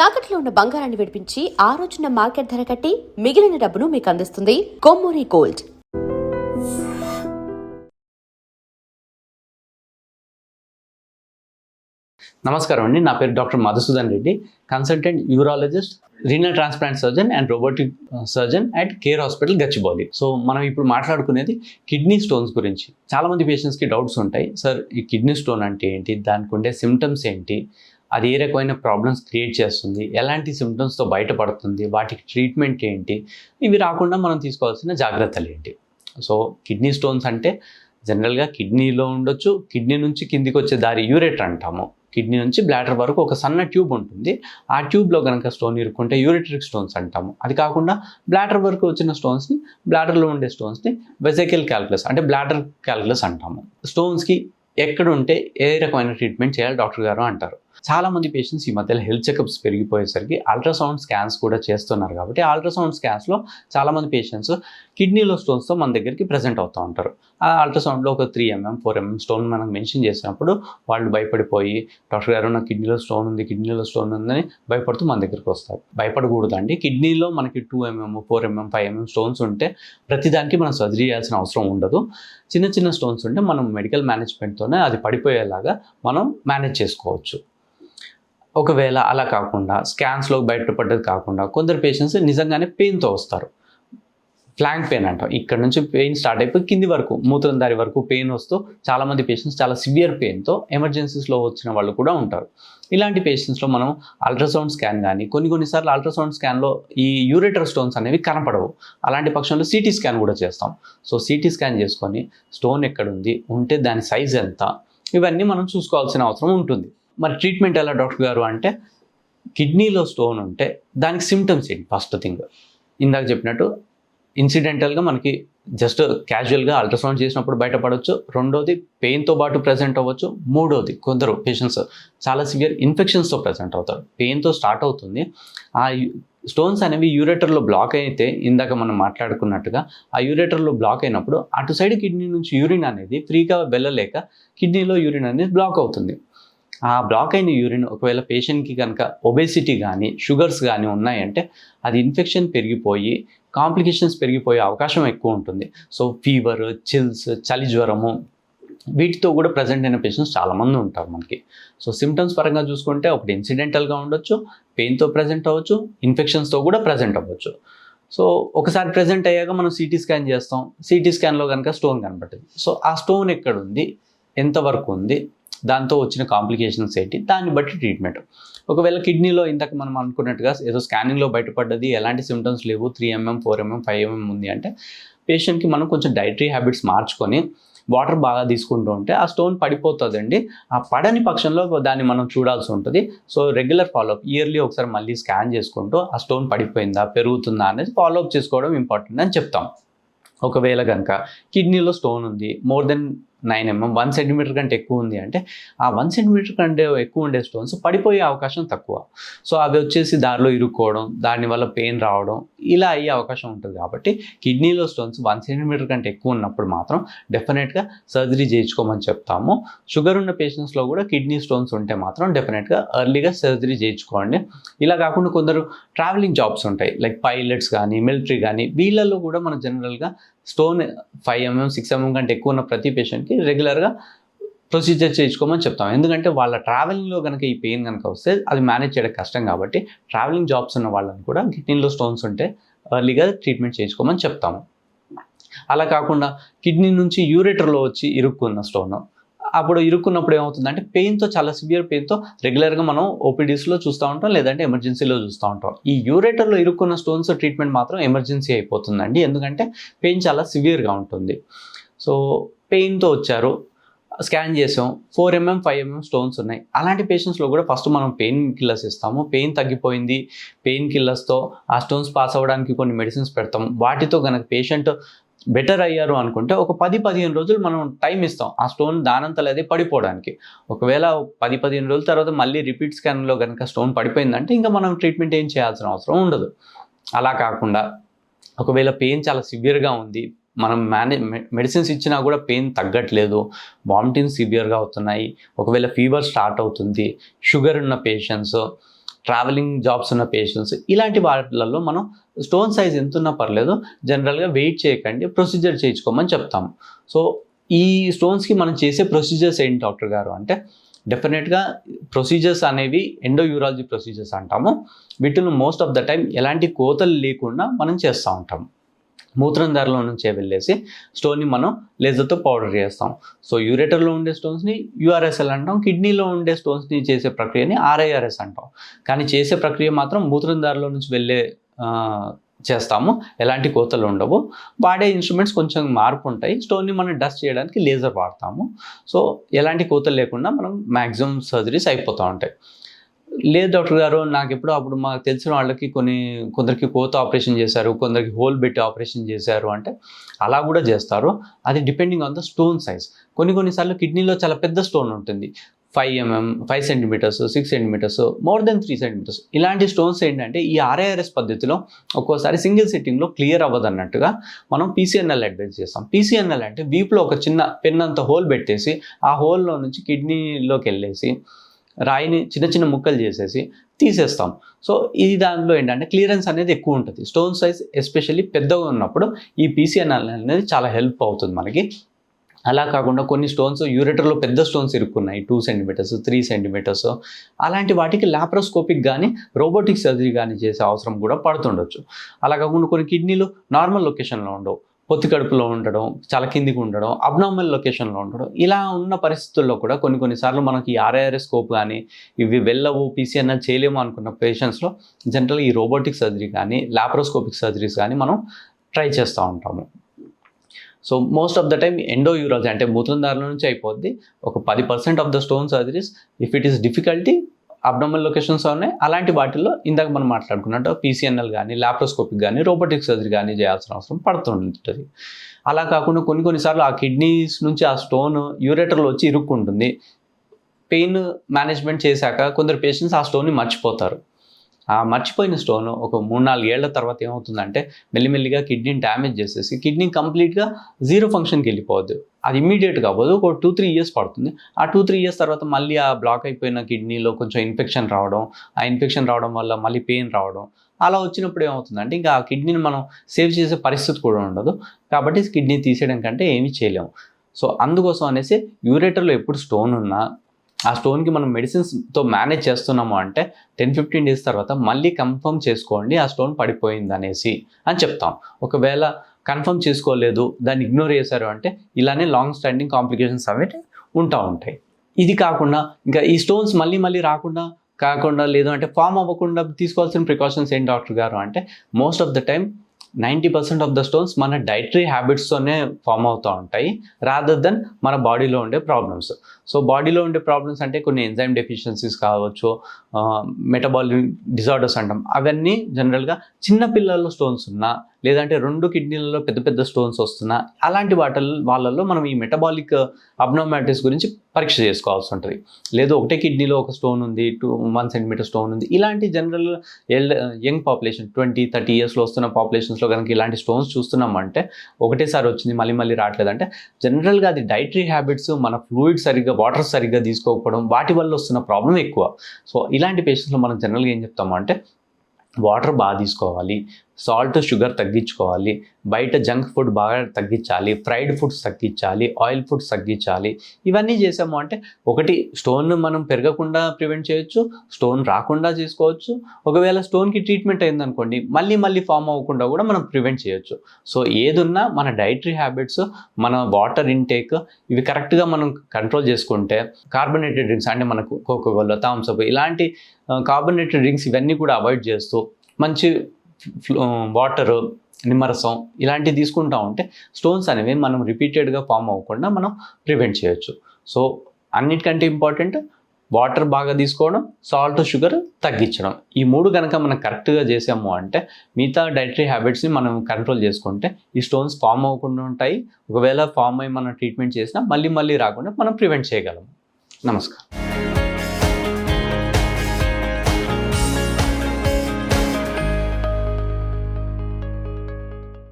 తాకట్లో ఉన్న బంగారాన్ని విడిపించి ఆ రోజున మార్కెట్ ధర కట్టి మిగిలిన డబ్బును మీకు అందిస్తుంది కొమ్మూరి గోల్డ్. నమస్కారం అండి. నా పేరు doctor Madhusudan Reddy consultant urologist renal transplant surgeon and robotic surgeon at Care hospital Gachibowli so మనం ఇప్పుడు మాట్లాడుకునేది కిడ్నీ స్టోన్స్ గురించి. చాలామంది పేషెంట్స్కి డౌట్స్ ఉంటాయి. సార్ ఈ కిడ్నీ స్టోన్ అంటే ఏంటి? దానికి ఉండే సిమ్టమ్స్ ఏంటి? అది ఏ రకమైన ప్రాబ్లమ్స్ క్రియేట్ చేస్తుంది ఎలాంటి సిమ్టమ్స్తో బయటపడుతుంది వాటికి ట్రీట్మెంట్ ఏంటి ఇవి రాకుండా మనం తీసుకోవాల్సిన జాగ్రత్తలు ఏంటి? సో కిడ్నీ స్టోన్స్ అంటే జనరల్గా కిడ్నీలో ఉండొచ్చు కిడ్నీ నుంచి కిందికి వచ్చే దారి యూరేటర్ అంటాము. కిడ్నీ నుంచి బ్లాడర్ వరకు ఒక సన్న ట్యూబ్ ఉంటుంది. ఆ ట్యూబ్లో కనుక స్టోన్ ఇరుక్కుంటే యూరిటరిక్ స్టోన్స్ అంటాము. అది కాకుండా బ్లాడర్ వరకు వచ్చిన స్టోన్స్ని బ్లాడర్లో ఉండే స్టోన్స్ని వెజైకల్ క్యాల్కులస్ అంటే బ్లాడర్ క్యాల్కులస్ అంటాము. స్టోన్స్కి ఎక్కడ ఉంటే ఏ రకమైన ట్రీట్మెంట్ చేయాలి డాక్టర్ గారు అంటారు. చాలామంది పేషెంట్స్ ఈ మధ్యలో హెల్త్ చెకప్స్ పెరిగిపోయేసరికి అల్ట్రాసౌండ్ స్కాన్స్ కూడా చేస్తున్నారు కాబట్టి అల్ట్రాసౌండ్ స్కాన్స్లో చాలామంది పేషెంట్స్ కిడ్నీలో స్టోన్స్తో మన దగ్గరికి ప్రజెంట్ అవుతూ ఉంటారు. ఆ అల్ట్రాసౌండ్లో ఒక three mm four mm stone మనం మెన్షన్ చేసినప్పుడు వాళ్ళు భయపడిపోయి డాక్టర్ గారు నా కిడ్నీలో స్టోన్ ఉంది కిడ్నీలో స్టోన్ ఉందని భయపడుతూ మన దగ్గరికి వస్తారు. భయపడకూడదండి. కిడ్నీలో మనకి two mm four mm five mm stones ఉంటే ప్రతిదానికి మనం సర్జరీ చేయాల్సిన అవసరం ఉండదు. చిన్న చిన్న స్టోన్స్ ఉంటే మనం మెడికల్ మేనేజ్మెంట్తోనే అది పడిపోయేలాగా మనం మేనేజ్ చేసుకోవచ్చు. ఒకవేళ అలా కాకుండా స్కాన్స్లో బయటపడ్డది కాకుండా కొందరు పేషెంట్స్ నిజంగానే పెయిన్తో వస్తారు. ఫ్లాంక్ పెయిన్ అంటాం. ఇక్కడ నుంచి పెయిన్ స్టార్ట్ అయిపోయి కింది వరకు మూత్రం దారి వరకు పెయిన్ వస్తూ చాలామంది పేషెంట్స్ చాలా సివియర్ పెయిన్తో ఎమర్జెన్సీస్లో వచ్చిన వాళ్ళు కూడా ఉంటారు. ఇలాంటి పేషెంట్స్లో మనం అల్ట్రాసౌండ్ స్కాన్ కానీ కొన్ని కొన్నిసార్లు అల్ట్రాసౌండ్ స్కాన్లో ఈ యూరేటర్ స్టోన్స్ అనేవి కనపడవు. అలాంటి పక్షంలో సిటీ స్కాన్ కూడా చేస్తాం. సో సిటీ స్కాన్ చేసుకొని స్టోన్ ఎక్కడుంది ఉంటే దాని సైజ్ ఎంత ఇవన్నీ మనం చూసుకోవాల్సిన అవసరం ఉంటుంది. మరి ట్రీట్మెంట్ ఎలా డాక్టర్ గారు? అంటే కిడ్నీలో స్టోన్ ఉంటే దానికి సిమ్టమ్స్ ఏంటి? ఫస్ట్ థింగ్ ఇందాక చెప్పినట్టు ఇన్సిడెంటల్గా మనకి జస్ట్ క్యాజువల్గా అల్ట్రాసౌండ్ చేసినప్పుడు బయటపడవచ్చు రెండోది పెయిన్తో పాటు ప్రజెంట్ అవ్వచ్చు. మూడోది కొందరు పేషెంట్స్ చాలా సివియర్ ఇన్ఫెక్షన్స్తో ప్రజెంట్ అవుతారు. పెయిన్తో స్టార్ట్ అవుతుంది. ఆ స్టోన్స్ అనేవి యూరేటర్లో బ్లాక్ అయితే ఇందాక మనం మాట్లాడుకున్నట్టుగా ఆ యూరేటర్లో బ్లాక్ అయినప్పుడు అటు సైడ్ కిడ్నీ నుంచి యూరిన్ అనేది ఫ్రీగా వెళ్ళలేక కిడ్నీలో యూరిన్ అనేది బ్లాక్ అవుతుంది. ఆ బ్లాక్ అయిన యూరిన్ ఒకవేళ పేషెంట్కి కనుక ఒబేసిటీ కానీ షుగర్స్ కానీ ఉన్నాయంటే అది ఇన్ఫెక్షన్ పెరిగిపోయి కాంప్లికేషన్స్ పెరిగిపోయే అవకాశం ఎక్కువ ఉంటుంది. సో ఫీవర్ చిల్స్ చలి జ్వరము వీటితో కూడా ప్రజెంట్ అయిన పేషెంట్స్ చాలామంది ఉంటారు మనకి. సో సిమ్టమ్స్ పరంగా చూసుకుంటే ఒకటి ఇన్సిడెంటల్గా ఉండొచ్చు పెయిన్తో ప్రజెంట్ అవ్వచ్చు ఇన్ఫెక్షన్స్తో కూడా ప్రజెంట్ అవ్వచ్చు. సో ఒకసారి ప్రజెంట్ అయ్యాక మనం సిటీ స్కాన్ చేస్తాం. సిటీ స్కాన్లో కనుక స్టోన్ కనపడుతుంది. సో ఆ స్టోన్ ఎక్కడ ఉంది? ఎంతవరకు ఉంది? దాంతో వచ్చిన కాంప్లికేషన్స్ ఏంటి? దాన్ని బట్టి ట్రీట్మెంట్. ఒకవేళ కిడ్నీలో ఇంతకు మనం అనుకున్నట్టుగా ఏదో స్కానింగ్లో బయటపడ్డది ఎలాంటి సిమ్టమ్స్ లేవు three mm four mm five mm ఉంది అంటే పేషెంట్కి మనం కొంచెం డైటరీ హ్యాబిట్స్ మార్చుకొని వాటర్ బాగా తీసుకుంటూ ఉంటే ఆ స్టోన్ పడిపోతుందండి. ఆ పడని పక్షంలో దాన్ని మనం చూడాల్సి ఉంటుంది. సో రెగ్యులర్ ఫాలోఅప్ ఇయర్లీ ఒకసారి మళ్ళీ స్కాన్ చేసుకుంటూ ఆ స్టోన్ పడిపోయిందా పెరుగుతుందా అనేది ఫాలోఅప్ చేసుకోవడం ఇంపార్టెంట్ అని చెప్తాం. ఒకవేళ కనుక కిడ్నీలో స్టోన్ ఉంది more than nine mm one centimeter కంటే ఎక్కువ ఉంది అంటే ఆ వన్ సెంటీమీటర్ కంటే ఎక్కువ ఉండే స్టోన్స్ పడిపోయే అవకాశం తక్కువ. సో అవి వచ్చేసి దారిలో ఇరుక్కోవడం దానివల్ల పెయిన్ రావడం ఇలా అయ్యే అవకాశం ఉంటుంది కాబట్టి కిడ్నీలో స్టోన్స్ వన్ సెంటీమీటర్ కంటే ఎక్కువ ఉన్నప్పుడు మాత్రం డెఫినెట్గా సర్జరీ చేయించుకోమని చెప్తాము. షుగర్ ఉన్న పేషెంట్స్లో కూడా కిడ్నీ స్టోన్స్ ఉంటే మాత్రం డెఫినెట్గా ఎర్లీగా సర్జరీ చేయించుకోండి. ఇలా కాకుండా కొందరు ట్రావెలింగ్ జాబ్స్ ఉంటాయి లైక్ పైలట్స్ కానీ మిలిటరీ కానీ వీళ్ళల్లో కూడా మనం జనరల్గా stone five mm six mm కంటే ఎక్కువ ఉన్న ప్రతి పేషెంట్కి రెగ్యులర్గా ప్రొసీజర్ చేయించుకోమని చెప్తాం. ఎందుకంటే వాళ్ళ ట్రావెలింగ్లో కనుక ఈ పెయిన్ కనుక వస్తే అది మేనేజ్ చేయడం కష్టం కాబట్టి ట్రావెలింగ్ జాబ్స్ ఉన్న వాళ్ళని కూడా కిడ్నీలో స్టోన్స్ ఉంటే ఎర్లీగా ట్రీట్మెంట్ చేయించుకోమని చెప్తాము. అలా కాకుండా కిడ్నీ నుంచి యూరేటర్లో వచ్చి ఇరుక్కున్న స్టోన్ అప్పుడు ఇరుక్కున్నప్పుడు ఏమవుతుందంటే పెయిన్తో చాలా సివియర్ పెయిన్తో రెగ్యులర్గా మనం ఓపీడీస్లో చూస్తూ ఉంటాం లేదంటే ఎమర్జెన్సీలో చూస్తూ ఉంటాం. ఈ యూరేటర్లో ఇరుక్కున్న స్టోన్స్ ట్రీట్మెంట్ మాత్రం ఎమర్జెన్సీ అయిపోతుందండి. ఎందుకంటే పెయిన్ చాలా సివియర్గా ఉంటుంది. సో పెయిన్తో వచ్చారు స్కాన్ చేసాం four mm five mm stones ఉన్నాయి. అలాంటి పేషెంట్స్లో కూడా ఫస్ట్ మనం పెయిన్ కిల్లర్స్ ఇస్తాము. పెయిన్ తగ్గిపోయింది పెయిన్ కిల్లర్స్తో ఆ స్టోన్స్ పాస్ అవ్వడానికి కొన్ని మెడిసిన్స్ పెడతాం. వాటితో కనుక పేషెంట్ బెటర్ అయ్యారు అనుకుంటే ఒక పది పదిహేను రోజులు మనం టైం ఇస్తాం. ఆ స్టోన్ దానంతలు అదే పడిపోవడానికి. ఒకవేళ పది పదిహేను రోజుల తర్వాత మళ్ళీ రిపీట్ స్కాన్లో కనుక స్టోన్ పడిపోయిందంటే ఇంకా మనం ట్రీట్మెంట్ ఏం చేయాల్సిన అవసరం ఉండదు. అలా కాకుండా ఒకవేళ పెయిన్ చాలా సివియర్గా ఉంది మనం మేనే మెడిసిన్స్ ఇచ్చినా కూడా పెయిన్ తగ్గట్లేదు వామిటింగ్ సివియర్గా అవుతున్నాయి ఒకవేళ ఫీవర్ స్టార్ట్ అవుతుంది షుగర్ ఉన్న పేషెంట్స్ ట్రావెలింగ్ జాబ్స్ ఉన్న పేషెంట్స్ ఇలాంటి వాటిలలో మనం స్టోన్ సైజ్ ఎంత ఉన్నా పర్లేదు జనరల్గా వెయిట్ చేయకండి ప్రొసీజర్ చేయించుకోమని చెప్తాము. సో ఈ స్టోన్స్కి మనం చేసే ప్రొసీజర్స్ ఏంటి డాక్టర్ గారు? అంటే డెఫినెట్గా ప్రొసీజర్స్ అనేవి ఎండో యూరాలజీ ప్రొసీజర్స్ అంటాము. వీటిని మోస్ట్ ఆఫ్ ద టైం ఎలాంటి కోతలు లేకుండా మనం చేస్తూ ఉంటాం మూత్రం ధరలో నుంచే వెళ్ళేసి స్టోన్ని మనం లేజర్తో పౌడర్ చేస్తాం. సో యూరేటర్లో ఉండే స్టోన్స్ని యూఆర్ఎస్ఎల్ అంటాం. కిడ్నీలో ఉండే స్టోన్స్ని చేసే ప్రక్రియని ఆర్ఐఆర్ఎస్ అంటాం. కానీ చేసే ప్రక్రియ మాత్రం మూత్రం దారిలో నుంచి వెళ్ళే చేస్తాము. ఎలాంటి కోతలు ఉండవు. వాడే ఇన్స్ట్రుమెంట్స్ కొంచెం మార్పు ఉంటాయి. స్టోన్ని మనం డస్ట్ చేయడానికి లేజర్ వాడతాము. సో ఎలాంటి కోతలు లేకుండా మనం మ్యాక్సిమం సర్జరీస్ అయిపోతూ ఉంటాయి. లేదు డాక్టర్ గారు నాకు ఎప్పుడో అప్పుడు మాకు తెలిసిన వాళ్ళకి కొన్ని కొందరికి కోత ఆపరేషన్ చేశారు కొందరికి హోల్ పెట్టి ఆపరేషన్ చేశారు అంటే అలా కూడా చేస్తారు. అది depending on the stone size. కొన్ని కొన్నిసార్లు కిడ్నీలో చాలా పెద్ద స్టోన్ ఉంటుంది. Five mm five centimeters six centimeters more than three centimeters. ఇలాంటి స్టోన్స్ ఏంటంటే ఈ ఆర్ఐఆర్ఎస్ పద్ధతిలో ఒక్కోసారి సింగిల్ సిట్టింగ్లో క్లియర్ అవ్వదు అన్నట్టుగా మనం పీసీఎన్ఎల్ అడ్వైజ్ చేస్తాం. పీసీఎన్ఎల్ అంటే వీపులో ఒక చిన్న పెన్ అంత హోల్ పెట్టేసి ఆ హోల్లో నుంచి కిడ్నీలోకి వెళ్ళేసి రాయిని చిన్న చిన్న ముక్కలు చేసేసి తీసేస్తాం. సో ఇది దాంట్లో ఏంటంటే క్లియరెన్స్ అనేది ఎక్కువ ఉంటుంది. స్టోన్ సైజ్ ఎస్పెషల్లీ పెద్దగా ఉన్నప్పుడు ఈ పీసీఎన్ఎల్ అనేది చాలా హెల్ప్ అవుతుంది మనకి. అలా కాకుండా కొన్ని స్టోన్స్ యూరేటర్లో పెద్ద stones ఇరుక్కున్నాయి. Two centimeters three centimeters. అలాంటి వాటికి లాప్రోస్కోపిక్ కానీ రోబోటిక్ సర్జరీ కానీ చేసే అవసరం కూడా పడుతుండొచ్చు. అలా కాకుండా కొన్ని కిడ్నీలు నార్మల్ లొకేషన్లో ఉండవు. పొత్తి కడుపులో ఉండడం చాలా కిందికి ఉండడం అబ్నార్మల్ లొకేషన్లో ఉండడం ఇలా ఉన్న పరిస్థితుల్లో కూడా కొన్ని కొన్నిసార్లు మనకి ఆర్ఐఆర్ఎస్ స్కోప్ కానీ ఇవి వెళ్ళవు పీసీఎన్ఎల్ చేయలేము అనుకున్న పేషెంట్స్లో జనరల్గా ఈ రోబోటిక్ సర్జరీ కానీ లాప్రోస్కోపిక్ సర్జరీస్ కానీ మనం ట్రై చేస్తూ ఉంటాము. So most of the time endo urology అంటే మూత్రధారల నుంచి అయిపోద్ది. ఒక పది percent of the stone surgeries if it is difficulty abdominal locations ఉన్నాయి. అలాంటి వాటిల్లో ఇందాక మనం మాట్లాడుకున్నట్టు పీసీఎన్ఎల్ కానీ లాప్రోస్కోపిక్ కానీ రోబోటిక్ సర్జరీ కానీ చేయాల్సిన అవసరం పడుతుంటుంది. అలా కాకుండా కొన్ని కొన్నిసార్లు ఆ కిడ్నీస్ నుంచి ఆ స్టోన్ యూరేటర్లో వచ్చి ఇరుక్కుంటుంది. పెయిన్ మేనేజ్మెంట్ చేశాక కొందరు పేషెంట్స్ ఆ స్టోన్ని మర్చిపోతారు. ఆ మర్చిపోయిన స్టోన్ ఒక మూడు నాలుగు ఏళ్ళ తర్వాత ఏమవుతుందంటే మెల్లిమెల్లిగా కిడ్నీని డ్యామేజ్ చేసేసి కిడ్నీ కంప్లీట్గా జీరో ఫంక్షన్కి వెళ్ళిపోవద్దు. అది ఇమీడియట్గా అవ్వదు ఒక టూ త్రీ ఇయర్స్ పడుతుంది. ఆ టూ త్రీ ఇయర్స్ తర్వాత మళ్ళీ ఆ బ్లాక్ అయిపోయిన కిడ్నీలో కొంచెం ఇన్ఫెక్షన్ రావడం ఆ ఇన్ఫెక్షన్ రావడం వల్ల మళ్ళీ పెయిన్ రావడం అలా వచ్చినప్పుడు ఏమవుతుందంటే ఇంకా ఆ కిడ్నీని మనం సేవ్ చేసే పరిస్థితి కూడా ఉండదు. కాబట్టి కిడ్నీ తీసేయడం కంటే ఏమీ చేయలేము. సో అందుకోసం అనేసి యూరేటర్లో ఎప్పుడు స్టోన్ ఉన్నా ఆ స్టోన్కి మనం మెడిసిన్స్తో మేనేజ్ చేస్తున్నాము అంటే టెన్ ఫిఫ్టీన్ డేస్ తర్వాత మళ్ళీ కన్ఫర్మ్ చేసుకోండి ఆ స్టోన్ పడిపోయింది అనేసి అని చెప్తాం. ఒకవేళ కన్ఫర్మ్ చేసుకోలేదు దాన్ని ఇగ్నోర్ చేశారు అంటే ఇలానే లాంగ్ స్టాండింగ్ కాంప్లికేషన్స్ అవి ఉంటా ఉంటాయి. ఇది కాకుండా ఇంకా ఈ స్టోన్స్ మళ్ళీ మళ్ళీ రాకుండా కాకుండా లేదు అంటే ఫామ్ అవ్వకుండా తీసుకోవాల్సిన ప్రికాషన్స్ ఏంటి డాక్టర్ గారు అంటే most of the time ninety percent of the stones మన డైటరీ హ్యాబిట్స్తోనే ఫామ్ అవుతూ ఉంటాయి రాదర్ దెన్ మన బాడీలో ఉండే ప్రాబ్లమ్స్ సో బాడీలో ఉండే ప్రాబ్లమ్స్ అంటే కొన్ని ఎంజైమ్ డెఫిషియన్సీస్ కావచ్చు మెటబాలిక్ డిజార్డర్స్ అంటాం. అవన్నీ జనరల్గా చిన్న పిల్లల్లో స్టోన్స్ ఉన్నా లేదంటే రెండు కిడ్నీలలో పెద్ద పెద్ద స్టోన్స్ వస్తున్నా అలాంటి వాటి వాళ్ళల్లో మనం ఈ మెటబాలిక్ అబ్నార్మాలిటీస్ uh, గురించి పరీక్ష చేసుకోవాల్సి ఉంటుంది. లేదు ఒకటే కిడ్నీలో ఒక స్టోన్ ఉంది టూ వన్ సెంటీమీటర్ స్టోన్ ఉంది. ఇలాంటి general ఎల్డ్ young population twenty thirty ఇయర్స్లో వస్తున్న పాపులేషన్స్లో కనుక ఇలాంటి స్టోన్స్ చూస్తున్నామంటే ఒకటేసారి వచ్చింది మళ్ళీ మళ్ళీ రావట్లేదంటే జనరల్గా అది డైటరీ హ్యాబిట్స్ మన ఫ్లూయిడ్ సరిగ్గా వాటర్ సరిగ్గా తీసుకోకపోవడం వాటి వల్ల వస్తున్న ప్రాబ్లం ఎక్కువ. సో ఇలాంటి పేషెంట్స్లో మనం జనరల్గా ఏం చెప్తాము అంటే వాటర్ బాగా తీసుకోవాలి సాల్ట్ షుగర్ తగ్గించుకోవాలి. బయట జంక్ ఫుడ్ బాగా తగ్గించాలి. ఫ్రైడ్ ఫుడ్స్ తగ్గించాలి. ఆయిల్ ఫుడ్స్ తగ్గించాలి. ఇవన్నీ చేసాము అంటే ఒకటి స్టోన్ మనం పెరగకుండా ప్రివెంట్ చేయొచ్చు. స్టోన్ రాకుండా చేసుకోవచ్చు. ఒకవేళ స్టోన్కి ట్రీట్మెంట్ అయిందనుకోండి మళ్ళీ మళ్ళీ ఫామ్ అవ్వకుండా కూడా మనం ప్రివెంట్ చేయొచ్చు. సో ఏదున్నా మన డైటరీ హ్యాబిట్స్ మన వాటర్ ఇంటేక్ ఇవి కరెక్ట్గా మనం కంట్రోల్ చేసుకుంటే కార్బోనేటెడ్ డ్రింక్స్ అంటే మనకు కోకోకోలా థామ్స్అప్ ఇలాంటి కార్బోనేటెడ్ డ్రింక్స్ ఇవన్నీ కూడా అవాయిడ్ చేస్తూ మంచి వాటర్ నిమ్మరసం ఇలాంటివి తీసుకుంటా ఉంటే స్టోన్స్ అనేవి మనం రిపీటెడ్గా ఫామ్ అవ్వకుండా మనం ప్రివెంట్ చేయొచ్చు. సో అన్నిటికంటే ఇంపార్టెంట్ వాటర్ బాగా తీసుకోవడం సాల్ట్ షుగర్ తగ్గించడం. ఈ మూడు కనుక మనం కరెక్ట్గా చేసాము అంటే మిగతా డైటరీ హ్యాబిట్స్ని మనం కంట్రోల్ చేసుకుంటే ఈ స్టోన్స్ ఫామ్ అవ్వకుండా ఉంటాయి. ఒకవేళ ఫామ్ అయ్యి మనం ట్రీట్మెంట్ చేసినా మళ్ళీ మళ్ళీ రాకుండా మనం ప్రివెంట్ చేయగలం నమస్కారం.